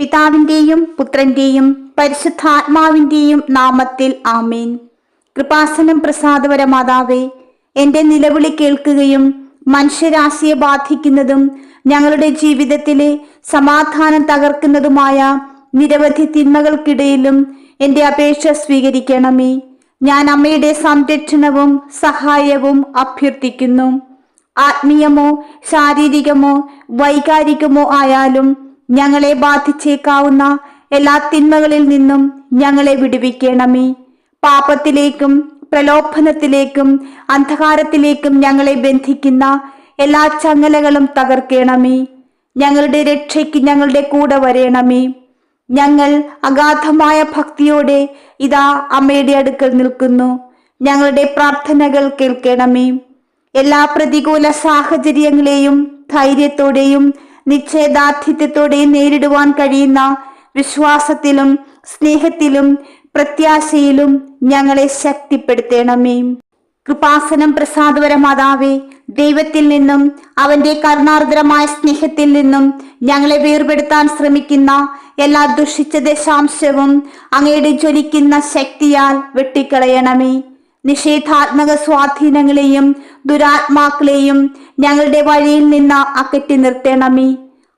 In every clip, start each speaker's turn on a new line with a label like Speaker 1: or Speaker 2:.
Speaker 1: പിതാവിന്റെയും പുത്രന്റെയും പരിശുദ്ധാത്മാവിന്റെയും നാമത്തിൽ ആമേൻ. കൃപാസനം പ്രസാദപര മാതാവേ എന്റെ നിലവിളി കേൾക്കുകയും മനുഷ്യരാശിയെ ബാധിക്കുന്നതും ഞങ്ങളുടെ ജീവിതത്തിലെ സമാധാനം തകർക്കുന്നതുമായ നിരവധി തിന്മകൾക്കിടയിലും എന്റെ അപേക്ഷ സ്വീകരിക്കണമേ. ഞാൻ അമ്മയുടെ സംരക്ഷണവും സഹായവും അഭ്യർത്ഥിക്കുന്നു. ആത്മീയമോ ശാരീരികമോ വൈകാരികമോ ആയാലും ഞങ്ങളെ ബാധിച്ചേക്കാവുന്ന എല്ലാ തിന്മകളിൽ നിന്നും ഞങ്ങളെ വിടുവിക്കണമേ. പാപത്തിലേക്കും പ്രലോഭനത്തിലേക്കും അന്ധകാരത്തിലേക്കും ഞങ്ങളെ ബന്ധിക്കുന്ന എല്ലാ ചങ്ങലകളും തകർക്കണമേ. ഞങ്ങളുടെ രക്ഷയ്ക്ക് ഞങ്ങളുടെ കൂടെ വരേണമേ. ഞങ്ങൾ അഗാധമായ ഭക്തിയോടെ ഇതാ അമ്മയുടെ അടുക്കൽ നിൽക്കുന്നു. ഞങ്ങളുടെ പ്രാർത്ഥനകൾ കേൾക്കണമേ. എല്ലാ പ്രതികൂല സാഹചര്യങ്ങളെയും ധൈര്യത്തോടെയും നിശ്ചയദാർഢ്യത്തോടെയും നേരിടുവാൻ കഴിയുന്ന വിശ്വാസത്തിലും സ്നേഹത്തിലും പ്രത്യാശയിലും ഞങ്ങളെ ശക്തിപ്പെടുത്തണമേ. കൃപാസനം പ്രസാദപര മാതാവേ ദൈവത്തിൽ നിന്നും അവന്റെ കരുണാർദ്രമായ സ്നേഹത്തിൽ നിന്നും ഞങ്ങളെ വേർപെടുത്താൻ ശ്രമിക്കുന്ന എല്ലാ ദുഷിച്ച ദശാംശവും അങ്ങയുടെ ജ്വലിക്കുന്ന ശക്തിയാൽ വെട്ടിക്കളയണമേ. നിഷേധാത്മക സ്വാധീനങ്ങളെയും ദുരാത്മാക്കളെയും ഞങ്ങളുടെ വഴിയിൽ നിന്ന് അകറ്റി നിർത്തണമേ.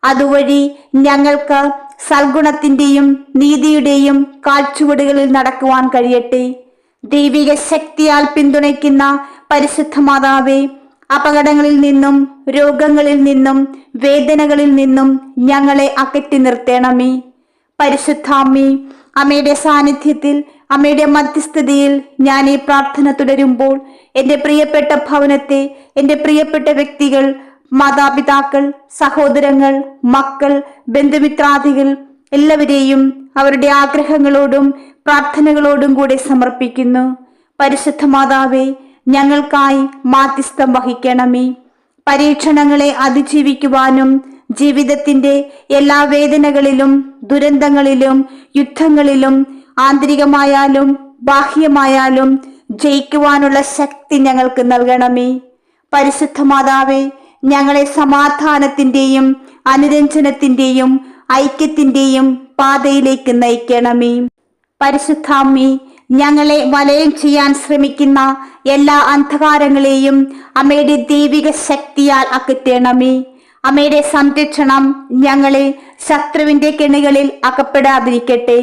Speaker 1: അതുവഴി ഞങ്ങൾക്ക് സൽഗുണത്തിന്റെയും നീതിയുടെയും കാഴ്ചവടുകളിൽ നടക്കുവാൻ കഴിയട്ടെ. ദൈവിക ശക്തിയാൽ പിന്തുണയ്ക്കുന്ന പരിശുദ്ധ മാതാവേ അപകടങ്ങളിൽ നിന്നും രോഗങ്ങളിൽ നിന്നും വേദനകളിൽ നിന്നും ഞങ്ങളെ അകറ്റി നിർത്തണമേ. പരിശുദ്ധാമ്മേ അമ്മയുടെ സാന്നിധ്യത്തിൽ അമ്മയുടെ മധ്യസ്ഥതയിൽ ഞാൻ ഈ പ്രാർത്ഥന തുടരുമ്പോൾ എന്റെ പ്രിയപ്പെട്ട ഭവനത്തെ എന്റെ പ്രിയപ്പെട്ട വ്യക്തികൾ മാതാപിതാക്കൾ സഹോദരങ്ങൾ മക്കൾ ബന്ധുമിത്രാദികൾ എല്ലാവരെയും അവരുടെ ആഗ്രഹങ്ങളോടും പ്രാർത്ഥനകളോടും കൂടെ സമർപ്പിക്കുന്നു. പരിശുദ്ധ മാതാവേ ഞങ്ങൾക്കായി മാധ്യസ്ഥം വഹിക്കണമേ. പരീക്ഷണങ്ങളെ അതിജീവിക്കുവാനും ജീവിതത്തിന്റെ എല്ലാ വേദനകളിലും ദുരന്തങ്ങളിലും യുദ്ധങ്ങളിലും ആന്തരികമായാലും ബാഹ്യമായാലും ജയിക്കുവാനുള്ള ശക്തി ഞങ്ങൾക്ക് നൽകണമേ. പരിശുദ്ധ മാതാവേ ഞങ്ങളെ സമാധാനത്തിന്റെയും അനുരഞ്ജനത്തിന്റെയും ഐക്യത്തിന്റെയും പാതയിലേക്ക് നയിക്കണമേ. പരിശുദ്ധാമ്മി ഞങ്ങളെ വലയം ചെയ്യാൻ ശ്രമിക്കുന്ന എല്ലാ അന്ധകാരങ്ങളെയും അമ്മയുടെ ദൈവിക ശക്തിയാൽ അകറ്റണമേ. അമ്മയുടെ സംരക്ഷണം ഞങ്ങളെ ശത്രുവിന്റെ കെണികളിൽ അകപ്പെടാതിരിക്കട്ടെ.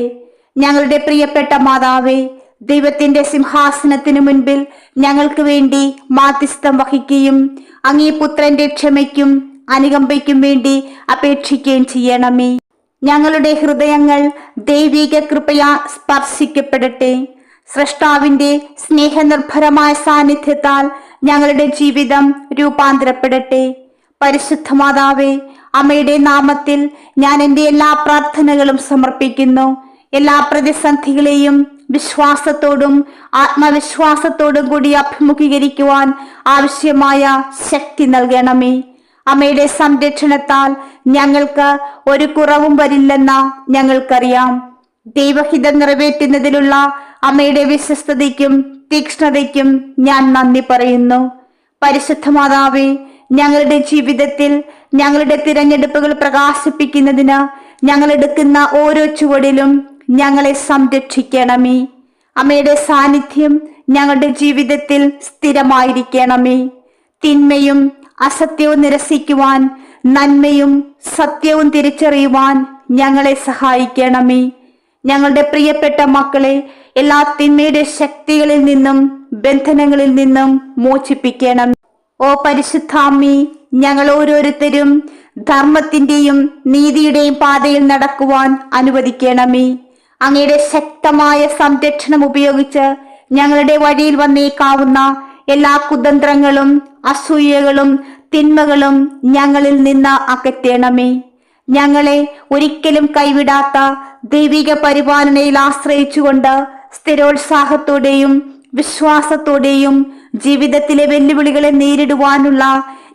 Speaker 1: ഞങ്ങളുടെ പ്രിയപ്പെട്ട മാതാവേ ദൈവത്തിന്റെ സിംഹാസനത്തിനു മുൻപിൽ ഞങ്ങൾക്ക് വേണ്ടി മാധ്യസ്ഥം വഹിക്കുകയും അങ്ങേ പുത്രന്റെ ക്ഷമയ്ക്കും അനുകമ്പയ്ക്കും വേണ്ടി അപേക്ഷിക്കുകയും ചെയ്യണമേ. ഞങ്ങളുടെ ഹൃദയങ്ങൾ ദൈവിക കൃപയാ സ്പർശിക്കപ്പെടട്ടെ. സൃഷ്ടാവിന്റെ സ്നേഹനിർഭരമായ സാന്നിധ്യത്താൽ ഞങ്ങളുടെ ജീവിതം രൂപാന്തരപ്പെടട്ടെ. പരിശുദ്ധ മാതാവേ അമ്മയുടെ നാമത്തിൽ ഞാൻ എന്റെ എല്ലാ പ്രാർത്ഥനകളും സമർപ്പിക്കുന്നു. എല്ലാ പ്രതിസന്ധികളെയും വിശ്വാസത്തോടും ആത്മവിശ്വാസത്തോടും കൂടി അഭിമുഖീകരിക്കുവാൻ ആവശ്യമായ ശക്തി നൽകണമേ. അമ്മയുടെ സംരക്ഷണത്താൽ ഞങ്ങൾക്ക് ഒരു കുറവും വരില്ലെന്ന ഞങ്ങൾക്കറിയാം. ദൈവഹിതം നിറവേറ്റുന്നതിലുള്ള അമ്മയുടെ വിശ്വസ്തതയ്ക്കും തീക്ഷ്ണതയ്ക്കും ഞാൻ നന്ദി പറയുന്നു. പരിശുദ്ധ മാതാവേ ഞങ്ങളുടെ ജീവിതത്തിൽ ഞങ്ങളുടെ തിരഞ്ഞെടുപ്പുകൾ പ്രകാശിപ്പിക്കുന്നതിന് ഞങ്ങൾ എടുക്കുന്ന ഓരോ ചുവടിലും ഞങ്ങളെ സംരക്ഷിക്കണമേ. അമ്മയുടെ സാന്നിധ്യം ഞങ്ങളുടെ ജീവിതത്തിൽ സ്ഥിരമായിരിക്കണമേ. തിന്മയും അസത്യവും നിരസിക്കുവാൻ നന്മയും സത്യവും തിരിച്ചറിയുവാൻ ഞങ്ങളെ സഹായിക്കണമേ. ഞങ്ങളുടെ പ്രിയപ്പെട്ട മക്കളെ എല്ലാ തിന്മയുടെ ശക്തികളിൽ നിന്നും ബന്ധനങ്ങളിൽ നിന്നും മോചിപ്പിക്കണം ഓ പരിശുദ്ധാമ്മി ഞങ്ങൾ ഓരോരുത്തരും ധർമ്മത്തിന്റെയും നീതിയുടെയും പാതയിൽ നടക്കുവാൻ അനുവദിക്കണമേ. അങ്ങയുടെ ശക്തമായ സംരക്ഷണം ഉപയോഗിച്ച് ഞങ്ങളുടെ വഴിയിൽ വന്നേക്കാവുന്ന എല്ലാ കുതന്ത്രങ്ങളും അസൂയകളും തിന്മകളും ഞങ്ങളിൽ നിന്ന് അകറ്റണമേ. ഞങ്ങളെ ഒരിക്കലും കൈവിടാത്ത ദൈവിക പരിപാലനയിൽ ആശ്രയിച്ചുകൊണ്ട് സ്ഥിരോത്സാഹത്തോടെയും വിശ്വാസത്തോടെയും ജീവിതത്തിലെ വെല്ലുവിളികളെ നേരിടുവാനുള്ള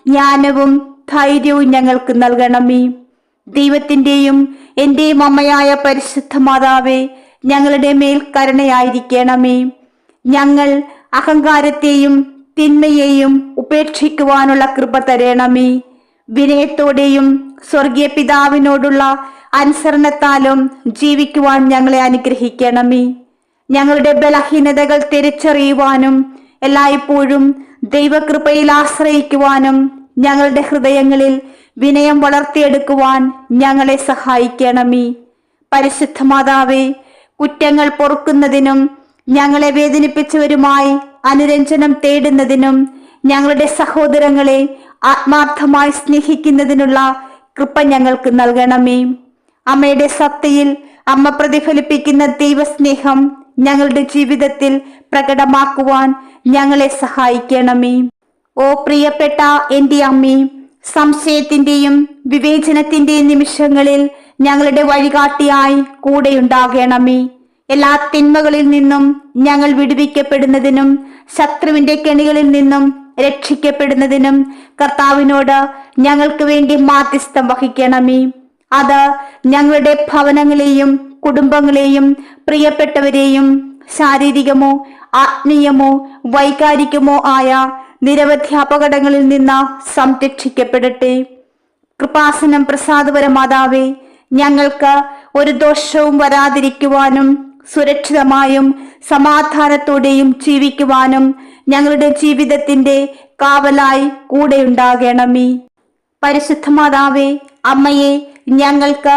Speaker 1: ജ്ഞാനവും ധൈര്യവും ഞങ്ങൾക്ക് നൽകണമേ. ദൈവത്തിന്റെയും എന്റെയും അമ്മയായ പരിശുദ്ധ മാതാവേ ഞങ്ങളുടെ മേൽ കരുണയായിരിക്കണമേ. ഞങ്ങൾ അഹങ്കാരത്തെയും തിന്മയെയും ഉപേക്ഷിക്കുവാനുള്ള കൃപ തരണമേ. വിനയത്തോടെയും സ്വർഗീയ പിതാവിനോടുള്ള അനുസരണത്താലും ജീവിക്കുവാൻ ഞങ്ങളെ അനുഗ്രഹിക്കണമേ. ഞങ്ങളുടെ ബലഹീനതകൾ തിരിച്ചറിയുവാനും എല്ലായ്പ്പോഴും ദൈവകൃപയിൽ ആശ്രയിക്കുവാനും ഞങ്ങളുടെ ഹൃദയങ്ങളിൽ വിനയം വളർത്തിയെടുക്കുവാൻ ഞങ്ങളെ സഹായിക്കണമേ. പരിശുദ്ധ മാതാവേ കുറ്റങ്ങൾ പൊറുക്കുന്നതിനും ഞങ്ങളെ വേദനിപ്പിച്ചവരുമായി അനുരഞ്ജനം തേടുന്നതിനും ഞങ്ങളുടെ സഹോദരങ്ങളെ ആത്മാർത്ഥമായി സ്നേഹിക്കുന്നതിനുള്ള കൃപ ഞങ്ങൾക്ക് നൽകണമേ. അമ്മയുടെ സത്തയിൽ അമ്മ പ്രതിഫലിപ്പിക്കുന്ന ദൈവസ്നേഹം ഞങ്ങളുടെ ജീവിതത്തിൽ പ്രകടമാക്കുവാൻ ഞങ്ങളെ സഹായിക്കണമേ. ഓ പ്രിയപ്പെട്ട എന്റെ അമ്മേ സംശയത്തിന്റെയും വിവേചനത്തിന്റെയും നിമിഷങ്ങളിൽ ഞങ്ങളുടെ വഴികാട്ടിയായി കൂടെയുണ്ടാകണമേ. എല്ലാ തിന്മകളിൽ നിന്നും ഞങ്ങൾ വിടുവിക്കപ്പെടുന്നതിനും ശത്രുവിന്റെ കെണികളിൽ നിന്നും രക്ഷിക്കപ്പെടുന്നതിനും കർത്താവിനോട് ഞങ്ങൾക്ക് വേണ്ടി മാധ്യസ്ഥം വഹിക്കണമേ. അത് ഞങ്ങളുടെ ഭവനങ്ങളെയും കുടുംബങ്ങളെയും പ്രിയപ്പെട്ടവരെയും ശാരീരികമോ ആത്മീയമോ വൈകാരികമോ ആയ നിരവധി അപകടങ്ങളിൽ നിന്ന് സംരക്ഷിക്കപ്പെടട്ടെ. കൃപാസനം പ്രസാദപര മാതാവേ ഞങ്ങൾക്ക് ഒരു ദോഷവും വരാതിരിക്കുവാനും സുരക്ഷിതമായും സമാധാനത്തോടെയും ജീവിക്കുവാനും ഞങ്ങളുടെ ജീവിതത്തിന്റെ കാവലായി കൂടെയുണ്ടാകണമേ പരിശുദ്ധ മാതാവേ അമ്മയെ ഞങ്ങൾക്ക്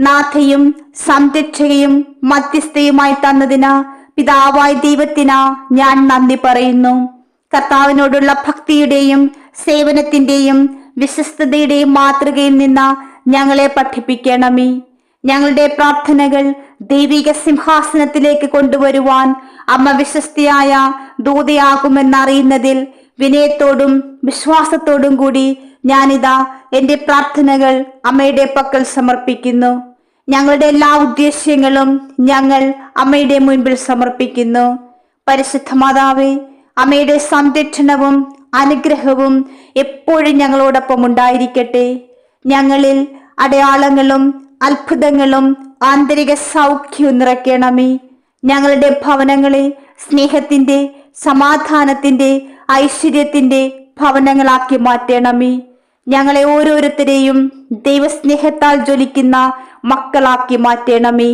Speaker 1: നാഥയും സംരക്ഷകയും മധ്യസ്ഥയുമായി തന്നതിന് പിതാവായ ദൈവത്തിന് ഞാൻ നന്ദി പറയുന്നു. കർത്താവിനോടുള്ള ഭക്തിയുടെയും സേവനത്തിന്റെയും വിശ്വസ്തതയുടെയും മാതൃകയിൽ നിന്ന് ഞങ്ങളെ പഠിപ്പിക്കണമേ. ഞങ്ങളുടെ പ്രാർത്ഥനകൾ ദൈവിക സിംഹാസനത്തിലേക്ക് കൊണ്ടുവരുവാൻ അമ്മ വിശ്വസ്തിയായ ദൂതയാകുമെന്നറിയുന്നതിൽ വിനയത്തോടും വിശ്വാസത്തോടും കൂടി ഞാനിതാ എന്റെ പ്രാർത്ഥനകൾ അമ്മയുടെ പക്കൽ സമർപ്പിക്കുന്നു. ഞങ്ങളുടെ എല്ലാ ഉദ്ദേശ്യങ്ങളും ഞങ്ങൾ അമ്മയുടെ മുൻപിൽ സമർപ്പിക്കുന്നു. പരിശുദ്ധ മാതാവേ അമ്മയുടെ സംരക്ഷണവും അനുഗ്രഹവും എപ്പോഴും ഞങ്ങളോടൊപ്പം ഉണ്ടായിരിക്കട്ടെ. ഞങ്ങളിൽ അടയാളങ്ങളും അത്ഭുതങ്ങളും ആന്തരിക സൗഖ്യവും നിറയ്ക്കണമേ. ഞങ്ങളുടെ ഭവനങ്ങളെ സ്നേഹത്തിന്റെ സമാധാനത്തിന്റെ ഐശ്വര്യത്തിന്റെ ഭവനങ്ങളാക്കി മാറ്റണമേ. ഞങ്ങളെ ഓരോരുത്തരെയും ദൈവസ്നേഹത്താൽ ജ്വലിക്കുന്ന മക്കളാക്കി മാറ്റണമേ.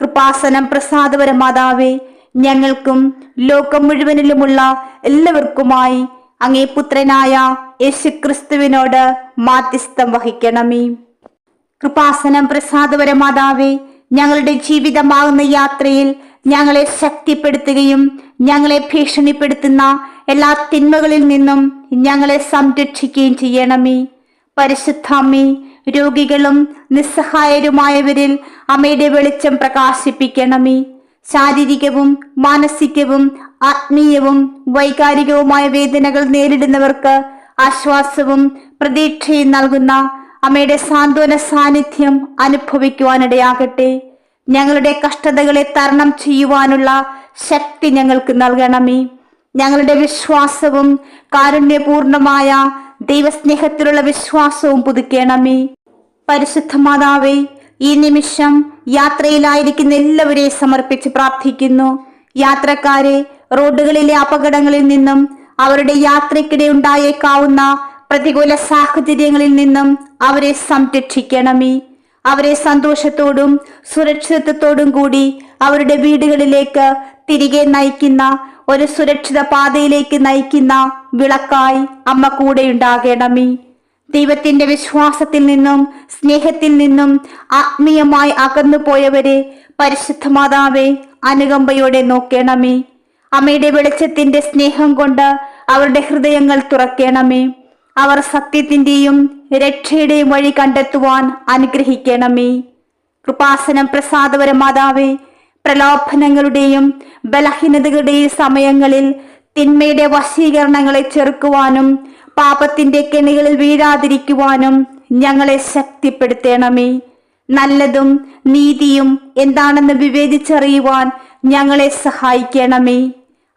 Speaker 1: കൃപാസനം പ്രസാദപര മാതാവേ ഞങ്ങൾക്കും ലോകം മുഴുവനിലുമുള്ള എല്ലാവർക്കുമായി അങ്ങേ പുത്രനായ യേശുക്രിസ്തുവിനോട് മാധ്യസ്ഥം വഹിക്കണമേ. കൃപാസനം പ്രസാദപര മാതാവേ ഞങ്ങളുടെ ജീവിതമാകുന്ന യാത്രയിൽ ഞങ്ങളെ ശക്തിപ്പെടുത്തുകയും ഞങ്ങളെ ഭീഷണിപ്പെടുത്തുന്ന എല്ലാ തിന്മകളിൽ നിന്നും ഞങ്ങളെ സംരക്ഷിക്കുകയും ചെയ്യണമേ. പരിശുദ്ധാമ്മേ രോഗികളും നിസ്സഹായരുമായവരിൽ അമ്മയുടെ വെളിച്ചം പ്രകാശിപ്പിക്കണമേ. ശാരീരികവും മാനസികവും ആത്മീയവും വൈകാരികവുമായ വേദനകൾ നേരിടുന്നവർക്ക് ആശ്വാസവും പ്രതീക്ഷയും നൽകുന്ന അമ്മയുടെ സാന്ത്വന സാന്നിധ്യം അനുഭവിക്കുവാനിടയാകട്ടെ. ഞങ്ങളുടെ കഷ്ടതകളെ തരണം ചെയ്യുവാനുള്ള ശക്തി ഞങ്ങൾക്ക് നൽകണമേ. ഞങ്ങളുടെ വിശ്വാസവും കാരുണ്യപൂർണമായ ദൈവസ്നേഹത്തിലുള്ള വിശ്വാസവും പുതുക്കണമേ. പരിശുദ്ധ മാതാവേ ഈ നിമിഷം യാത്രയിലായിരിക്കുന്ന എല്ലാവരെയും സമർപ്പിച്ച് പ്രാർത്ഥിക്കുന്നു. യാത്രക്കാരെ റോഡുകളിലെ അപകടങ്ങളിൽ നിന്നും അവരുടെ യാത്രയ്ക്കിടെ ഉണ്ടായേക്കാവുന്ന പ്രതികൂല സാഹചര്യങ്ങളിൽ നിന്നും അവരെ സംരക്ഷിക്കണമേ. അവരെ സന്തോഷത്തോടും സുരക്ഷിതത്വത്തോടും കൂടി അവരുടെ വീടുകളിലേക്ക് തിരികെ നയിക്കുന്ന ഒരു സുരക്ഷിത പാതയിലേക്ക് നയിക്കുന്ന വിളക്കായി അമ്മ കൂടെയുണ്ടാകണമേ. ദൈവത്തിന്റെ വിശ്വാസത്തിൽ നിന്നും സ്നേഹത്തിൽ നിന്നും ആത്മീയമായി അകന്നു പോയവരെ പരിശുദ്ധ മാതാവെ അനുകമ്പയോടെ നോക്കണമേ. അമ്മയുടെ വെളിച്ചത്തിന്റെ സ്നേഹം കൊണ്ട് അവരുടെ ഹൃദയങ്ങൾ തുറക്കണമേ. അവർ സത്യത്തിന്റെയും രക്ഷയുടെയും വഴി കണ്ടെത്തുവാൻ അനുഗ്രഹിക്കണമേ. കൃപാസനം പ്രസാദപര മാതാവേ പ്രലോഭനങ്ങളുടെയും ബലഹീനതകളുടെയും സമയങ്ങളിൽ തിന്മയുടെ വശീകരണങ്ങളെ ചെറുക്കുവാനും പാപത്തിന്റെ കെണികളിൽ വീഴാതിരിക്കുവാനും ഞങ്ങളെ ശക്തിപ്പെടുത്തണമേ. നല്ലതും നീതിയും എന്താണെന്ന് വിവേചിച്ചറിയുവാൻ ഞങ്ങളെ സഹായിക്കണമേ.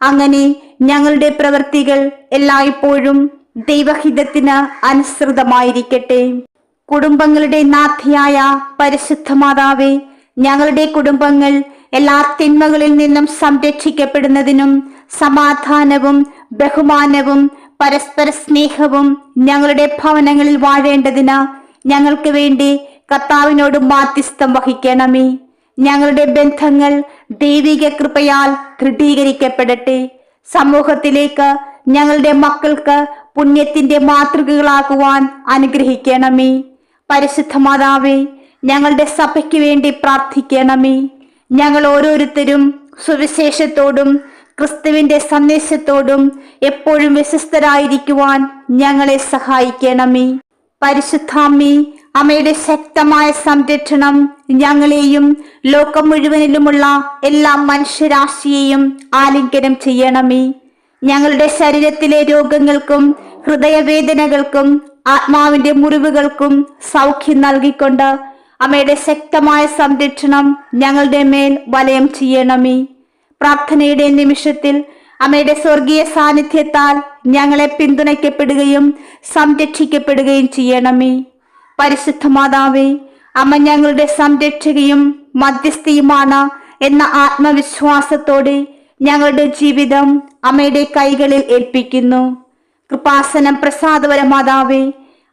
Speaker 1: അങ്ങനെ ഞങ്ങളുടെ പ്രവൃത്തികൾ എല്ലായ്പ്പോഴും ദൈവഹിതത്തിന് അനുസൃതമായിരിക്കട്ടെ. കുടുംബങ്ങളുടെ നാഥിയായ പരിശുദ്ധ മാതാവേ ഞങ്ങളുടെ കുടുംബങ്ങൾ എല്ലാ തിന്മകളിൽ നിന്നും സംരക്ഷിക്കപ്പെടുന്നതിനും സമാധാനവും ബഹുമാനവും പരസ്പര സ്നേഹവും ഞങ്ങളുടെ ഭവനങ്ങളിൽ വാഴേണ്ടതിന് ഞങ്ങൾക്ക് വേണ്ടി കർത്താവിനോട് മാധ്യസ്ഥം വഹിക്കണമേ. ഞങ്ങളുടെ ബന്ധങ്ങൾ ദൈവിക കൃപയാൽ ദൃഢീകരിക്കപ്പെടട്ടെ. സമൂഹത്തിലേക്ക് ഞങ്ങളുടെ മക്കൾക്ക് പുണ്യത്തിന്റെ മാതൃകകളാകുവാൻ അനുഗ്രഹിക്കണമേ. പരിശുദ്ധ മാതാവേ ഞങ്ങളുടെ സഭയ്ക്ക് വേണ്ടി പ്രാർത്ഥിക്കണമേ. ഞങ്ങൾ ഓരോരുത്തരും സുവിശേഷത്തോടും ക്രിസ്തുവിന്റെ സന്ദേശത്തോടും എപ്പോഴും വിശ്വസ്തരായിരിക്കുവാൻ ഞങ്ങളെ സഹായിക്കണമേ. പരിശുദ്ധാമ്മി അമ്മയുടെ ശക്തമായ സംരക്ഷണം ഞങ്ങളെയും ലോകം മുഴുവനിലുമുള്ള എല്ലാ മനുഷ്യരാശിയെയും ആലിംഗനം ചെയ്യണമേ. ഞങ്ങളുടെ ശരീരത്തിലെ രോഗങ്ങൾക്കും ഹൃദയവേദനകൾക്കും ആത്മാവിന്റെ മുറിവുകൾക്കും സൗഖ്യം നൽകിക്കൊണ്ട് അമ്മയുടെ ശക്തമായ സംരക്ഷണം ഞങ്ങളുടെ മേൽ വലയം ചെയ്യണമേ. പ്രാർത്ഥനയുടെ നിമിഷത്തിൽ അമ്മയുടെ സ്വർഗീയ സാന്നിധ്യത്താൽ ഞങ്ങളെ പിന്തുണയ്ക്കപ്പെടുകയും സംരക്ഷിക്കപ്പെടുകയും ചെയ്യണമേ. പരിശുദ്ധ മാതാവേ അമ്മ ഞങ്ങളുടെ സംരക്ഷകയും മധ്യസ്ഥയുമാണ് എന്ന ആത്മവിശ്വാസത്തോടെ ഞങ്ങളുടെ ജീവിതം അമ്മയുടെ കൈകളിൽ ഏൽപ്പിക്കുന്നു. കൃപാസനം പ്രസാദവര മാതാവേ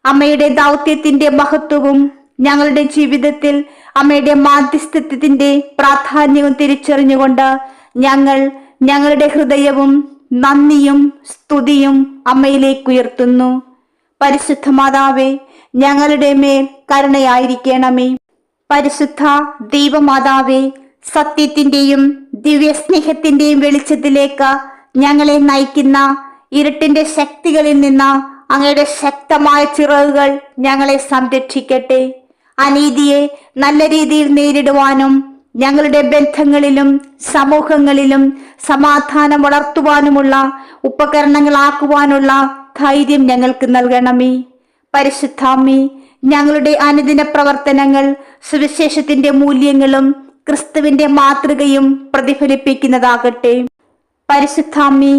Speaker 1: അമ്മയുടെ ദൗത്യത്തിന്റെ മഹത്വവും ഞങ്ങളുടെ ജീവിതത്തിൽ അമ്മയുടെ മാധ്യസ്ഥത്വത്തിന്റെ പ്രാധാന്യവും തിരിച്ചറിഞ്ഞുകൊണ്ട് ഞങ്ങൾ ഞങ്ങളുടെ ഹൃദയവും നന്ദിയും സ്തുതിയും അമ്മയിലേക്ക് ഉയർത്തുന്നു പരിശുദ്ധ മാതാവേ ഞങ്ങളുടെ മേൽ കരുണയായിരിക്കണമേ. പരിശുദ്ധ ദൈവമാതാവേ സത്യത്തിന്റെയും ദിവ്യസ്നേഹത്തിന്റെയും വെളിച്ചത്തിലേക്ക് ഞങ്ങളെ നയിക്കുന്ന ഇരുട്ടിന്റെ ശക്തികളിൽ നിന്ന് അങ്ങയുടെ ശക്തമായ ചിറകുകൾ ഞങ്ങളെ സംരക്ഷിക്കട്ടെ. അനീതിയെ നല്ല രീതിയിൽ നേരിടുവാനും ഞങ്ങളുടെ ബന്ധങ്ങളിലും സമൂഹങ്ങളിലും സമാധാനം വളർത്തുവാനുമുള്ള ഉപകരണങ്ങളാക്കുവാനുള്ള ധൈര്യം ഞങ്ങൾക്ക് നൽകണമേ. പരിശുദ്ധാമി ഞങ്ങളുടെ അനുദിന പ്രവർത്തനങ്ങൾ സുവിശേഷത്തിന്റെ മൂല്യങ്ങളും ക്രിസ്തുവിന്റെ മാതൃകയും പ്രതിഫലിപ്പിക്കുന്നതാകട്ടെ. പരിശുദ്ധാമി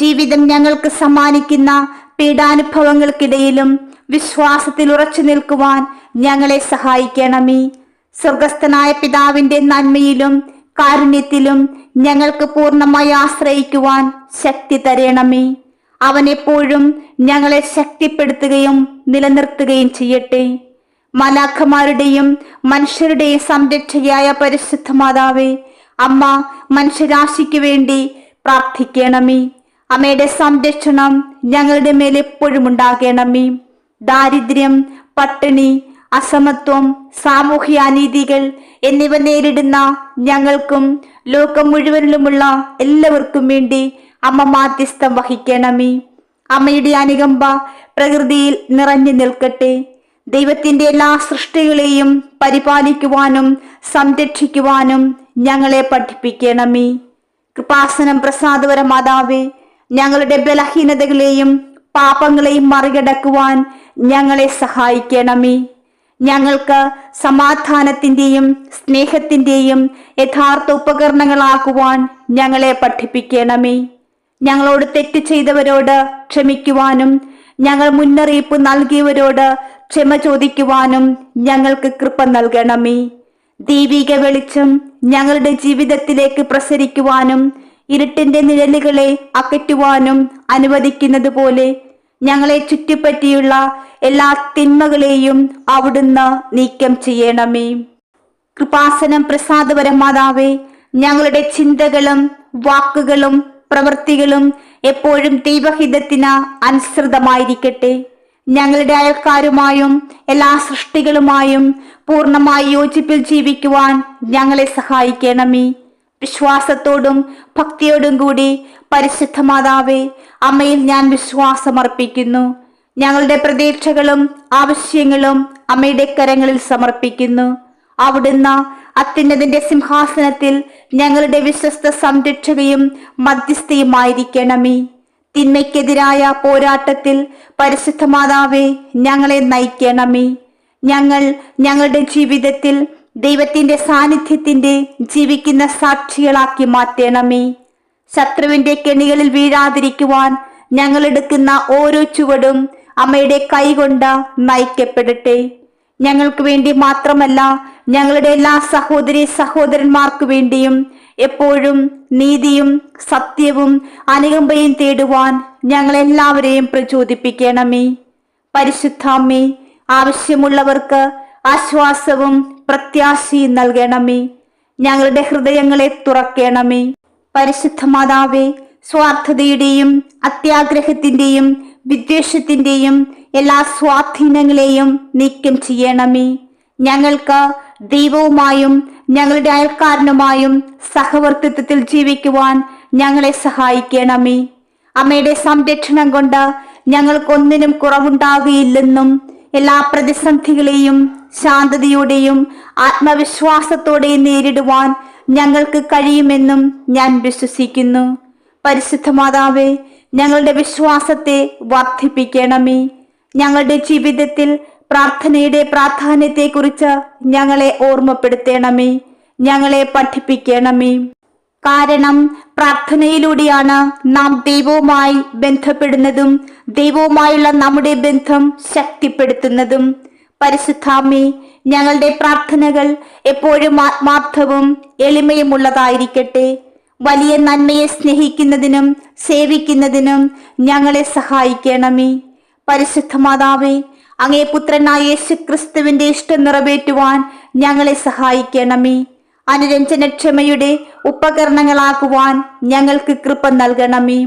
Speaker 1: ജീവിതം ഞങ്ങൾക്ക് സമ്മാനിക്കുന്ന പീഡാനുഭവങ്ങൾക്കിടയിലും വിശ്വാസത്തിൽ ഉറച്ചു നിൽക്കുവാൻ ഞങ്ങളെ സഹായിക്കണമേ. സ്വർഗസ്ഥനായ പിതാവിന്റെ നന്മയിലും കാരുണ്യത്തിലും ഞങ്ങൾക്ക് പൂർണമായി ആശ്രയിക്കുവാൻ ശക്തി തരണമേ. അവൻ എപ്പോഴും ഞങ്ങളെ ശക്തിപ്പെടുത്തുകയും നിലനിർത്തുകയും ചെയ്യട്ടെ. മലാഖമാരുടെയും മനുഷ്യരുടെയും സംരക്ഷകയായ പരിശുദ്ധ മാതാവേ അമ്മ മനുഷ്യരാശിക്ക് വേണ്ടി പ്രാർത്ഥിക്കണമേ. അമ്മയുടെ സംരക്ഷണം ഞങ്ങളുടെ മേൽ എപ്പോഴും ഉണ്ടാകണമേ. ദാരിദ്ര്യം പട്ടിണി അസമത്വം സാമൂഹ്യ അനീതികൾ എന്നിവ നേരിടുന്ന ഞങ്ങൾക്കും ലോകം മുഴുവനിലുമുള്ള എല്ലാവർക്കും വേണ്ടി അമ്മ മാധ്യസ്ഥം വഹിക്കണമേ. അമ്മയുടെ അനുകമ്പ പ്രകൃതിയിൽ നിറഞ്ഞു നിൽക്കട്ടെ. ദൈവത്തിന്റെ എല്ലാ സൃഷ്ടികളെയും പരിപാലിക്കുവാനും സംരക്ഷിക്കുവാനും ഞങ്ങളെ പഠിപ്പിക്കണമേ. കൃപാസനം പ്രസാദപര മാതാവേ ഞങ്ങളുടെ ബലഹീനതകളെയും പാപങ്ങളെയും മറികടക്കുവാൻ ഞങ്ങളെ സഹായിക്കണമേ. ഞങ്ങൾക്ക് സമാധാനത്തിന്റെയും സ്നേഹത്തിന്റെയും യഥാർത്ഥ ഉപകരണങ്ങളാക്കുവാൻ ഞങ്ങളെ പഠിപ്പിക്കണമേ. ഞങ്ങളോട് തെറ്റ് ചെയ്തവരോട് ക്ഷമിക്കുവാനും ഞങ്ങൾ മുന്നറിയിപ്പ് നൽകിയവരോട് ക്ഷമ ചോദിക്കുവാനും ഞങ്ങൾക്ക് കൃപ നൽകണമേ. ദൈവിക വെളിച്ചം ഞങ്ങളുടെ ജീവിതത്തിലേക്ക് പ്രസരിക്കുവാനും ഇരുട്ടിന്റെ നിഴലുകളെ അകറ്റുവാനും അനുവദിക്കുന്നത് പോലെ ഞങ്ങളെ ചുറ്റിപ്പറ്റിയുള്ള എല്ലാ തിന്മകളെയും അവിടുന്ന് നീക്കം ചെയ്യണമേ. കൃപാസനം പ്രസാദപരം മാതാവേ ഞങ്ങളുടെ ചിന്തകളും വാക്കുകളും പ്രവൃത്തികളും എപ്പോഴും ദൈവഹിതത്തിന് അനുസൃതമായിരിക്കട്ടെ. ഞങ്ങളുടെ അയൽക്കാരുമായും എല്ലാ സൃഷ്ടികളുമായും പൂർണമായി യോജിപ്പിൽ ജീവിക്കുവാൻ ഞങ്ങളെ സഹായിക്കണമേ. വിശ്വാസത്തോടും ഭക്തിയോടും കൂടി പരിശുദ്ധ മാതാവെ അമ്മയിൽ ഞാൻ വിശ്വാസമർപ്പിക്കുന്നു. ഞങ്ങളുടെ പ്രതീക്ഷകളും ആവശ്യങ്ങളും അമ്മയുടെ കരങ്ങളിൽ സമർപ്പിക്കുന്നു. അവിടുന്ന് അത്യുന്നതിന്റെ സിംഹാസനത്തിൽ ഞങ്ങളുടെ വിശ്വസ്ത സംരക്ഷകയും മധ്യസ്ഥയുമായിരിക്കണമേ. തിന്മയ്ക്കെതിരായ പോരാട്ടത്തിൽ പരിശുദ്ധ മാതാവെ ഞങ്ങളെ നയിക്കണമേ. ഞങ്ങൾ ഞങ്ങളുടെ ജീവിതത്തിൽ ദൈവത്തിന്റെ സാന്നിധ്യത്തിന്റെ ജീവിക്കുന്ന സാക്ഷികളാക്കി മാറ്റണമേ. ശത്രുവിന്റെ കെണികളിൽ വീഴാതിരിക്കുവാൻ ഞങ്ങൾ എടുക്കുന്ന ഓരോ ചുവടും അമ്മയുടെ കൈകൊണ്ട് നയിക്കപ്പെടട്ടെ. ഞങ്ങൾക്ക് വേണ്ടി മാത്രമല്ല ഞങ്ങളുടെ എല്ലാ സഹോദരി സഹോദരന്മാർക്ക് വേണ്ടിയും എപ്പോഴും നീതിയും സത്യവും അനുകമ്പയും തേടുവാൻ ഞങ്ങളെല്ലാവരെയും പ്രചോദിപ്പിക്കണമേ. പരിശുദ്ധാമ്മേ ആവശ്യമുള്ളവർക്ക് ആശ്വാസവും പ്രത്യാശയും നൽകണമേ. ഞങ്ങളുടെ ഹൃദയങ്ങളെ തുറക്കണമേ. പരിശുദ്ധ മാതാവേ സ്വാർത്ഥതയുടെയും അത്യാഗ്രഹത്തിന്റെയും വിദ്വേഷത്തിന്റെയും എല്ലാ സ്വാധീനങ്ങളെയും നീക്കം ചെയ്യണമേ. ഞങ്ങൾക്ക് ദൈവവുമായും ഞങ്ങളുടെ അയൽക്കാരനുമായും സഹവർത്തിത്വത്തിൽ ജീവിക്കുവാൻ ഞങ്ങളെ സഹായിക്കണമേ. അമ്മയുടെ സംരക്ഷണം കൊണ്ട് ഞങ്ങൾക്കൊന്നിനും കുറവുണ്ടാകുകയില്ലെന്നും എല്ലാ പ്രതിസന്ധികളെയും ശാന്തതയോടെയും ആത്മവിശ്വാസത്തോടെയും നേരിടുവാൻ ഞങ്ങൾക്ക് കഴിയുമെന്നും ഞാൻ വിശ്വസിക്കുന്നു. പരിശുദ്ധ മാതാവേ ഞങ്ങളുടെ വിശ്വാസത്തെ വർദ്ധിപ്പിക്കണമേ. ഞങ്ങളുടെ ജീവിതത്തിൽ പ്രാർത്ഥനയുടെ പ്രാധാന്യത്തെക്കുറിച്ച് ഞങ്ങളെ ഓർമ്മപ്പെടുത്തണമേ. ഞങ്ങളെ പഠിപ്പിക്കണമേ. കാരണം പ്രാർത്ഥനയിലൂടെയാണ് നാം ദൈവവുമായി ബന്ധപ്പെടുന്നതും ദൈവവുമായുള്ള നമ്മുടെ ബന്ധം ശക്തിപ്പെടുത്തുന്നതും പരിശുദ്ധാമ്മേ ഞങ്ങളുടെ പ്രാർത്ഥനകൾ എപ്പോഴും ആത്മാർത്ഥവും എളിമയുമുള്ളതായിരിക്കട്ടെ. വലിയ നന്മയെ സ്നേഹിക്കുന്നതിനും സേവിക്കുന്നതിനും ഞങ്ങളെ സഹായിക്കണമേ. പരിശുദ്ധ മാതാവേ അങ്ങേ പുത്രനായ യേശു ക്രിസ്തുവിന്റെ ഇഷ്ടം നിറവേറ്റുവാൻ ഞങ്ങളെ സഹായിക്കണമേ. അനുരഞ്ജനക്ഷമയുടെ ഉപകരണങ്ങളാക്കുവാൻ ഞങ്ങൾക്ക് കൃപ നൽകണമേ.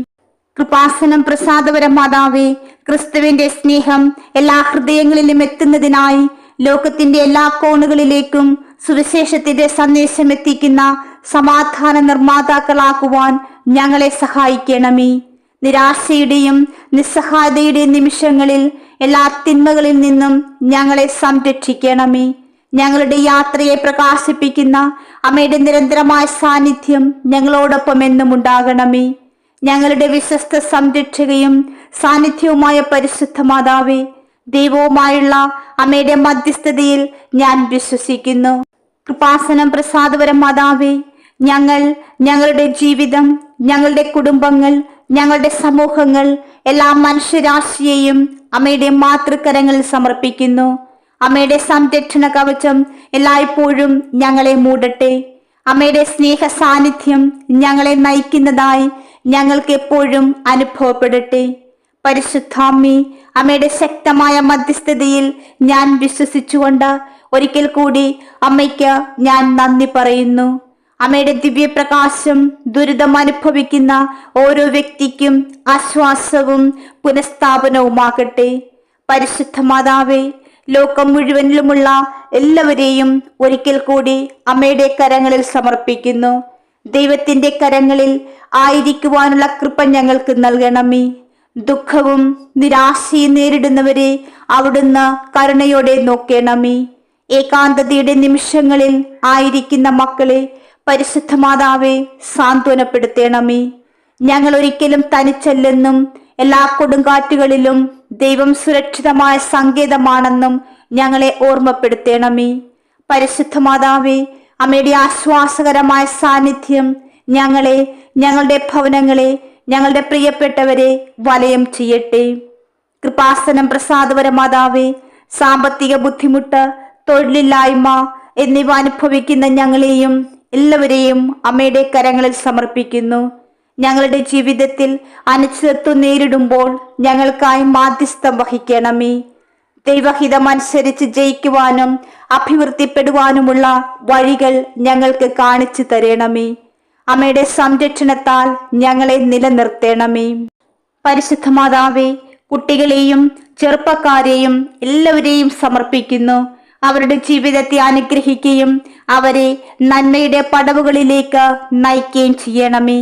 Speaker 1: കൃപാസനം പ്രസാദപരം മാതാവേ ക്രിസ്തുവിന്റെ സ്നേഹം എല്ലാ ഹൃദയങ്ങളിലും എത്തുന്നതിനായി ലോകത്തിന്റെ എല്ലാ കോണുകളിലേക്കും സുവിശേഷത്തിന്റെ സന്ദേശം എത്തിക്കുന്ന സമാധാന നിർമ്മാതാക്കളാക്കുവാൻ ഞങ്ങളെ സഹായിക്കണമേ. നിരാശയുടെയും നിസ്സഹായതയുടെയും നിമിഷങ്ങളിൽ എല്ലാ തിന്മകളിൽ നിന്നും ഞങ്ങളെ സംരക്ഷിക്കണമേ. ഞങ്ങളുടെ യാത്രയെ പ്രകാശിപ്പിക്കുന്ന അമ്മയുടെ നിരന്തരമായ സാന്നിധ്യം ഞങ്ങളോടൊപ്പം എന്നും ഉണ്ടാകണമേ. ഞങ്ങളുടെ വിശ്വസ്ത സംരക്ഷകയും സാന്നിധ്യവുമായ പരിശുദ്ധ മാതാവേ ദൈവവുമായുള്ള അമ്മയുടെ മധ്യസ്ഥതയിൽ ഞാൻ വിശ്വസിക്കുന്നു. കൃപാസനം പ്രസാദപരം മാതാവേ ഞങ്ങൾ ഞങ്ങളുടെ ജീവിതം ഞങ്ങളുടെ കുടുംബങ്ങൾ ഞങ്ങളുടെ സമൂഹങ്ങൾ എല്ലാ മനുഷ്യരാശിയെയും അമ്മയുടെ മാതൃകരങ്ങളിൽ സമർപ്പിക്കുന്നു. അമ്മയുടെ സംരക്ഷണ കവചം എല്ലായ്പ്പോഴും ഞങ്ങളെ മൂടട്ടെ. അമ്മയുടെ സ്നേഹ സാന്നിധ്യം ഞങ്ങളെ നയിക്കുന്നതായി ഞങ്ങൾക്ക് എപ്പോഴും അനുഭവപ്പെടട്ടെ. പരിശുദ്ധാമ്മി അമ്മയുടെ ശക്തമായ മധ്യസ്ഥതയിൽ ഞാൻ വിശ്വസിച്ചുകൊണ്ട് ഒരിക്കൽ കൂടി അമ്മയ്ക്ക് ഞാൻ നന്ദി പറയുന്നു. അമ്മയുടെ ദിവ്യപ്രകാശം ദുരിതം അനുഭവിക്കുന്ന ഓരോ വ്യക്തിക്കും ആശ്വാസവും പുനഃസ്ഥാപനവുമാകട്ടെ. പരിശുദ്ധ മാതാവേ ലോകം മുഴുവനിലുമുള്ള എല്ലാവരെയും ഒരിക്കൽ കൂടി അമ്മയുടെ കരങ്ങളിൽ സമർപ്പിക്കുന്നു. ദൈവത്തിന്റെ കരങ്ങളിൽ ആയിരിക്കുവാനുള്ള കൃപ ഞങ്ങൾക്ക് നൽകണമേ. ദുഃഖവും നിരാശയും നേരിടുന്നവരെ അവിടുന്ന് കരുണയോടെ നോക്കണമേ. ഏകാന്തതയുടെ നിമിഷങ്ങളിൽ ആയിരിക്കുന്ന മക്കളെ പരിശുദ്ധ മാതാവെ സാന്ത്വനപ്പെടുത്തണമേ. ഞങ്ങൾ ഒരിക്കലും തനിച്ചല്ലെന്നും എല്ലാ കൊടുങ്കാറ്റുകളിലും ദൈവം സുരക്ഷിതമായ സങ്കേതമാണെന്നും ഞങ്ങളെ ഓർമ്മപ്പെടുത്തണമേ. പരിശുദ്ധ മാതാവേ അമ്മയുടെ ആശ്വാസകരമായ സാന്നിധ്യം ഞങ്ങളെ ഞങ്ങളുടെ ഭവനങ്ങളെ ഞങ്ങളുടെ പ്രിയപ്പെട്ടവരെ വലയം ചെയ്യട്ടെ. കൃപാസനം പ്രസാദപര മാതാവേ സാമ്പത്തിക ബുദ്ധിമുട്ട് തൊഴിലില്ലായ്മ എന്നിവ അനുഭവിക്കുന്ന ഞങ്ങളെയും എല്ലാവരെയും അമ്മയുടെ കരങ്ങളിൽ സമർപ്പിക്കുന്നു. ഞങ്ങളുടെ ജീവിതത്തിൽ അനിശ്ചിതത്വം നേരിടുമ്പോൾ ഞങ്ങൾക്കായി മാധ്യസ്ഥം വഹിക്കണമേ. ദൈവഹിതമനുസരിച്ച് ജയിക്കുവാനും അഭിവൃദ്ധിപ്പെടുവാനുമുള്ള വഴികൾ ഞങ്ങൾക്ക് കാണിച്ചു തരണമേ. അമ്മയുടെ സംരക്ഷണത്താൽ ഞങ്ങളെ നിലനിർത്തണമേ. പരിശുദ്ധ മാതാവേ കുട്ടികളെയും ചെറുപ്പക്കാരെയും എല്ലാവരെയും സമർപ്പിക്കുന്നു. അവരുടെ ജീവിതത്തെ അനുഗ്രഹിക്കുകയും അവരെ നന്മയുടെ പടവുകളിലേക്ക് നയിക്കുകയും ചെയ്യണമേ.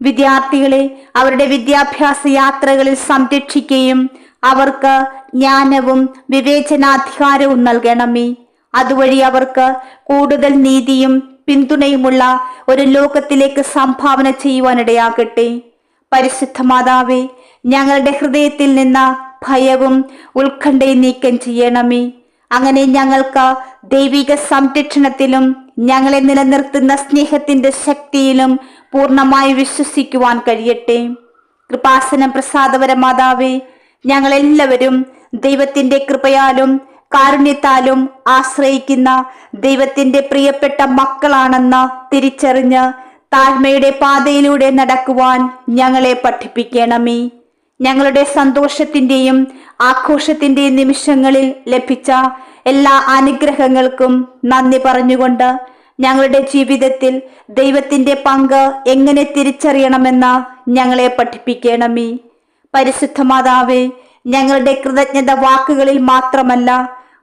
Speaker 1: വിദ്യാർത്ഥികളെ അവരുടെ വിദ്യാഭ്യാസ യാത്രകളിൽ സംരക്ഷിക്കുകയും അവർക്ക് ജ്ഞാനവും വിവേചനാധികാരവും നൽകണമേ. അതുവഴി അവർക്ക് കൂടുതൽ നീതിയും പിന്തുണയുമുള്ള ഒരു ലോകത്തിലേക്ക് സംഭാവന ചെയ്യുവാനിടയാകട്ടെ. പരിശുദ്ധ മാതാവേ ഞങ്ങളുടെ ഹൃദയത്തിൽ നിന്ന് ഭയവും ഉത്കണ്ഠയും നീക്കം ചെയ്യണമേ. അങ്ങനെ ഞങ്ങൾക്ക് ദൈവിക സംരക്ഷണത്തിലും ഞങ്ങളെ നിലനിർത്തുന്ന സ്നേഹത്തിന്റെ ശക്തിയിലും പൂർണമായി വിശ്വസിക്കുവാൻ കഴിയട്ടെ. കൃപാസനം പ്രസാദപര മാതാവേ ഞങ്ങളെല്ലാവരും ദൈവത്തിന്റെ കൃപയാലും കാരുണ്യത്താലും ആശ്രയിക്കുന്ന ദൈവത്തിന്റെ പ്രിയപ്പെട്ട മക്കളാണെന്ന് തിരിച്ചറിഞ്ഞ് താഴ്മയുടെ പാതയിലൂടെ നടക്കുവാൻ ഞങ്ങളെ പഠിപ്പിക്കണമേ. ഞങ്ങളുടെ സന്തോഷത്തിന്റെയും ആഘോഷത്തിന്റെയും നിമിഷങ്ങളിൽ ലഭിച്ച എല്ലാ അനുഗ്രഹങ്ങൾക്കും നന്ദി പറഞ്ഞുകൊണ്ട് ഞങ്ങളുടെ ജീവിതത്തിൽ ദൈവത്തിന്റെ പങ്ക് എങ്ങനെ തിരിച്ചറിയണമെന്ന് ഞങ്ങളെ പഠിപ്പിക്കണമേ. പരിശുദ്ധ മാതാവേ ഞങ്ങളുടെ കൃതജ്ഞത വാക്കുകളിൽ മാത്രമല്ല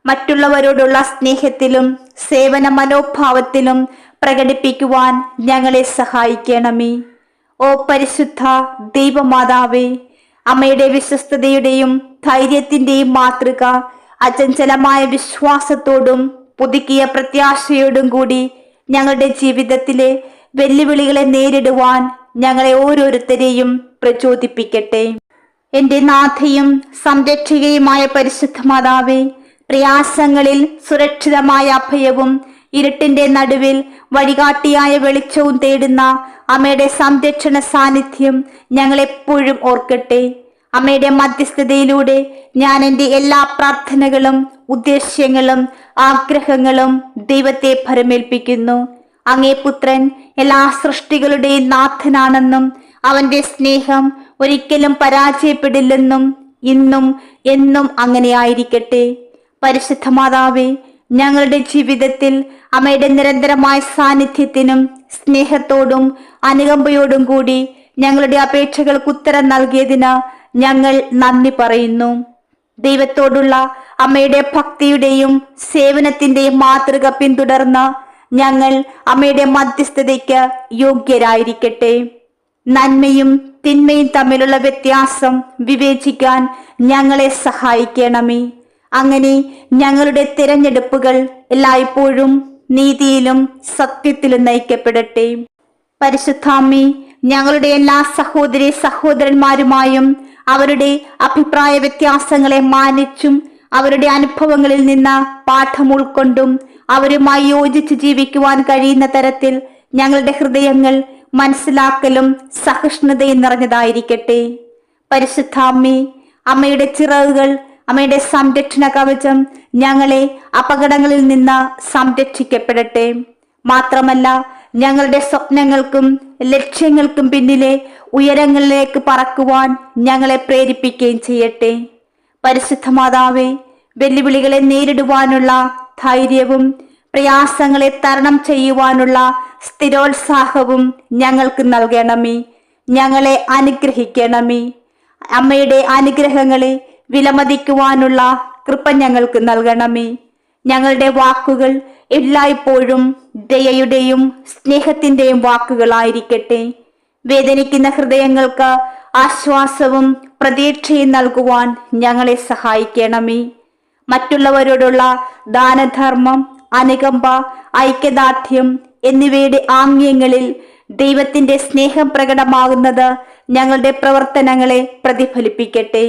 Speaker 1: മറ്റുള്ളവരോടുള്ള സ്നേഹത്തിലും സേവന മനോഭാവത്തിലും പ്രകടിപ്പിക്കുവാൻ ഞങ്ങളെ സഹായിക്കണമേ. ഓ പരിശുദ്ധ ദൈവമാതാവേ അമ്മയുടെ വിശ്വസ്തതയുടെയും ധൈര്യത്തിന്റെയും മാതൃക അചഞ്ചലമായ വിശ്വാസത്തോടും പുതുക്കിയ പ്രത്യാശയോടും കൂടി ഞങ്ങളുടെ ജീവിതത്തിലെ വെല്ലുവിളികളെ നേരിടുവാൻ ഞങ്ങളെ ഓരോരുത്തരെയും പ്രചോദിപ്പിക്കട്ടെ. എന്റെ നാഥയും സംരക്ഷകയുമായ പരിശുദ്ധ മാതാവേ പ്രയാസങ്ങളിൽ സുരക്ഷിതമായ അഭയവും ഇരുട്ടിന്റെ നടുവിൽ വഴികാട്ടിയായ വെളിച്ചവും തേടുന്ന അമ്മയുടെ സംരക്ഷണ സാന്നിധ്യം ഞങ്ങളെപ്പോഴും ഓർക്കട്ടെ. അമ്മയുടെ മധ്യസ്ഥതയിലൂടെ ഞാൻ എന്റെ എല്ലാ പ്രാർത്ഥനകളും ഉദ്ദേശ്യങ്ങളും ആഗ്രഹങ്ങളും ദൈവത്തെ ഭരമേൽപ്പിക്കുന്നു. അങ്ങേ പുത്രൻ എല്ലാ സൃഷ്ടികളുടെയും നാഥനാണെന്നും അവന്റെ സ്നേഹം ഒരിക്കലും പരാജയപ്പെടില്ലെന്നും ഇന്നും എന്നും അങ്ങനെയായിരിക്കട്ടെ. പരിശുദ്ധ മാതാവേ ഞങ്ങളുടെ ജീവിതത്തിൽ അമ്മയുടെ നിരന്തരമായ സാന്നിധ്യത്തിനും സ്നേഹത്തോടും അനുകമ്പയോടും കൂടി ഞങ്ങളുടെ അപേക്ഷകൾക്ക് ഉത്തരം നൽകിയതിന് ഞങ്ങൾ നന്ദി പറയുന്നു. ദൈവത്തോടുള്ള അമ്മയുടെ ഭക്തിയുടെയും സേവനത്തിന്റെയും മാതൃക പിന്തുടർന്ന് ഞങ്ങൾ അമ്മയുടെ മധ്യസ്ഥതയ്ക്ക് യോഗ്യരായിരിക്കട്ടെ. നന്മയും തിന്മയും തമ്മിലുള്ള വ്യത്യാസം വിവേചിക്കാൻ ഞങ്ങളെ സഹായിക്കണമേ. അങ്ങനെ ഞങ്ങളുടെ തിരഞ്ഞെടുപ്പുകൾ എല്ലായ്പ്പോഴും നീതിയിലും സത്യത്തിലും നയിക്കപ്പെടട്ടെ. പരിശുദ്ധാമി ഞങ്ങളുടെ എല്ലാ സഹോദരി സഹോദരന്മാരുമായും അവരുടെ അഭിപ്രായ വ്യത്യാസങ്ങളെ മാനിച്ചും അവരുടെ അനുഭവങ്ങളിൽ നിന്ന് പാഠം ഉൾക്കൊണ്ടും അവരുമായി യോജിച്ച് ജീവിക്കുവാൻ കഴിയുന്ന തരത്തിൽ ഞങ്ങളുടെ ഹൃദയങ്ങൾ മനസ്സിലാക്കലും സഹിഷ്ണുതയും നിറഞ്ഞതായിരിക്കട്ടെ. പരിശുദ്ധാമ്മി അമ്മയുടെ ചിറകുകൾ അമ്മയുടെ സംരക്ഷണ കവചം ഞങ്ങളെ അപകടങ്ങളിൽ നിന്ന് സംരക്ഷിക്കപ്പെടട്ടെ. മാത്രമല്ല ഞങ്ങളുടെ സ്വപ്നങ്ങൾക്കും ലക്ഷ്യങ്ങൾക്കും പിന്നിലെ ഉയരങ്ങളിലേക്ക് പറക്കുവാൻ ഞങ്ങളെ പ്രേരിപ്പിക്കുകയും ചെയ്യട്ടെ. പരിശുദ്ധ മാതാവേ വെല്ലുവിളികളെ നേരിടുവാനുള്ള ധൈര്യവും പ്രയാസങ്ങളെ തരണം ചെയ്യുവാനുള്ള സ്ഥിരോത്സാഹവും ഞങ്ങൾക്ക് നൽകണമേ. ഞങ്ങളെ അനുഗ്രഹിക്കണമേ. അമ്മയുടെ അനുഗ്രഹങ്ങളെ വിലമതിക്കുവാനുള്ള കൃപ ഞങ്ങൾക്ക് നൽകണമേ. ഞങ്ങളുടെ വാക്കുകൾ എല്ലായ്പ്പോഴും ദയയുടെയും സ്നേഹത്തിന്റെയും വാക്കുകളായിരിക്കട്ടെ. വേദനിക്കുന്ന ഹൃദയങ്ങൾക്ക് ആശ്വാസവും പ്രതീക്ഷയും നൽകുവാൻ ഞങ്ങളെ സഹായിക്കണമേ. മറ്റുള്ളവരോടുള്ള ദാനധർമ്മം അനുകമ്പ ഐക്യദാർഢ്യം എന്നിവയുടെ ആംഗ്യങ്ങളിൽ ദൈവത്തിന്റെ സ്നേഹം പ്രകടമാകുന്നത് ഞങ്ങളുടെ പ്രവർത്തനങ്ങളെ പ്രതിഫലിപ്പിക്കട്ടെ.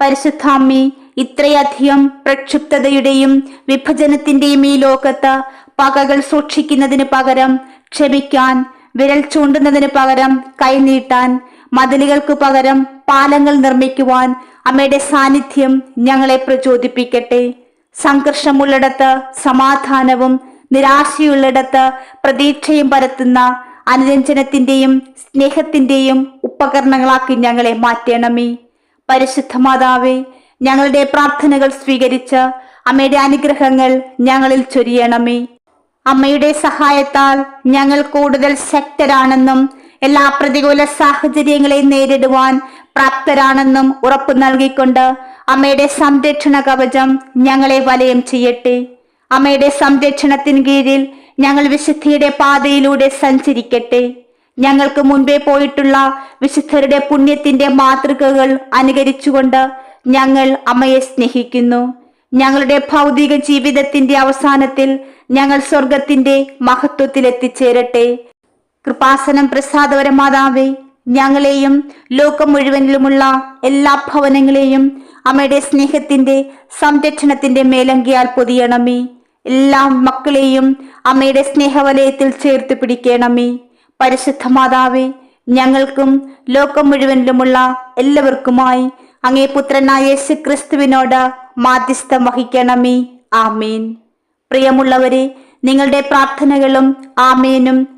Speaker 1: പരിശുദ്ധാമ്മി ഇത്രയധികം പ്രക്ഷുബ്ധതയുടെയും വിഭജനത്തിന്റെയും ഈ ലോകത്ത് പകകൾ സൂക്ഷിക്കുന്നതിന് പകരം ക്ഷമിക്കാൻ വിരൽ ചൂണ്ടുന്നതിന് പകരം കൈനീട്ടാൻ മതിലുകൾക്ക് പകരം പാലങ്ങൾ നിർമ്മിക്കുവാൻ അമ്മയുടെ സാന്നിധ്യം ഞങ്ങളെ പ്രചോദിപ്പിക്കട്ടെ. സംഘർഷമുള്ളിടത്ത് സമാധാനവും നിരാശയുള്ളിടത്ത് പ്രതീക്ഷയും പരത്തുന്ന അനുരഞ്ജനത്തിന്റെയും സ്നേഹത്തിന്റെയും ഉപകരണങ്ങളാക്കി ഞങ്ങളെ മാറ്റണമേ. പരിശുദ്ധ മാതാവേ ഞങ്ങളുടെ പ്രാർത്ഥനകൾ സ്വീകരിച്ച് അമ്മയുടെ അനുഗ്രഹങ്ങൾ ഞങ്ങളിൽ ചൊരിയണമേ. അമ്മയുടെ സഹായത്താൽ ഞങ്ങൾ കൂടുതൽ ശക്തരാണെന്നും എല്ലാ പ്രതികൂല സാഹചര്യങ്ങളെയും നേരിടുവാൻ പ്രാപ്തരാണെന്നും ഉറപ്പു നൽകിക്കൊണ്ട് അമ്മയുടെ സംരക്ഷണ കവചം ഞങ്ങളെ വലയം ചെയ്യട്ടെ. അമ്മയുടെ സംരക്ഷണത്തിന് കീഴിൽ ഞങ്ങൾ വിശുദ്ധിയുടെ പാതയിലൂടെ സഞ്ചരിക്കട്ടെ. ഞങ്ങൾക്ക് മുൻപേ പോയിട്ടുള്ള വിശുദ്ധരുടെ പുണ്യത്തിന്റെ മാതൃകകൾ അനുകരിച്ചുകൊണ്ട് ഞങ്ങൾ അമ്മയെ സ്നേഹിക്കുന്നു. ഞങ്ങളുടെ ഭൗതിക ജീവിതത്തിന്റെ അവസാനത്തിൽ ഞങ്ങൾ സ്വർഗത്തിന്റെ മഹത്വത്തിൽ എത്തിച്ചേരട്ടെ കൃപാസനം പ്രസാദവര മാതാവേ ഞങ്ങളെയും ലോകം മുഴുവനിലുമുള്ള എല്ലാ ഭവനങ്ങളെയും അമ്മയുടെ സ്നേഹത്തിന്റെ സംരക്ഷണത്തിന്റെ മേലങ്കിയാൽ പൊതിയണമേ. എല്ലാ മക്കളെയും അമ്മയുടെ സ്നേഹവലയത്തിൽ ചേർത്ത് പിടിക്കണമേ. പരിശുദ്ധ മാതാവേ ഞങ്ങൾക്കും ലോകം മുഴുവനിലുമുള്ള എല്ലാവർക്കുമായി അങ്ങേ പുത്രനായ യേശു ക്രിസ്തുവിനോട് മാധ്യസ്ഥം വഹിക്കണമേ. ആമേൻ. പ്രിയമുള്ളവരെ നിങ്ങളുടെ പ്രാർത്ഥനകളും ആമേനും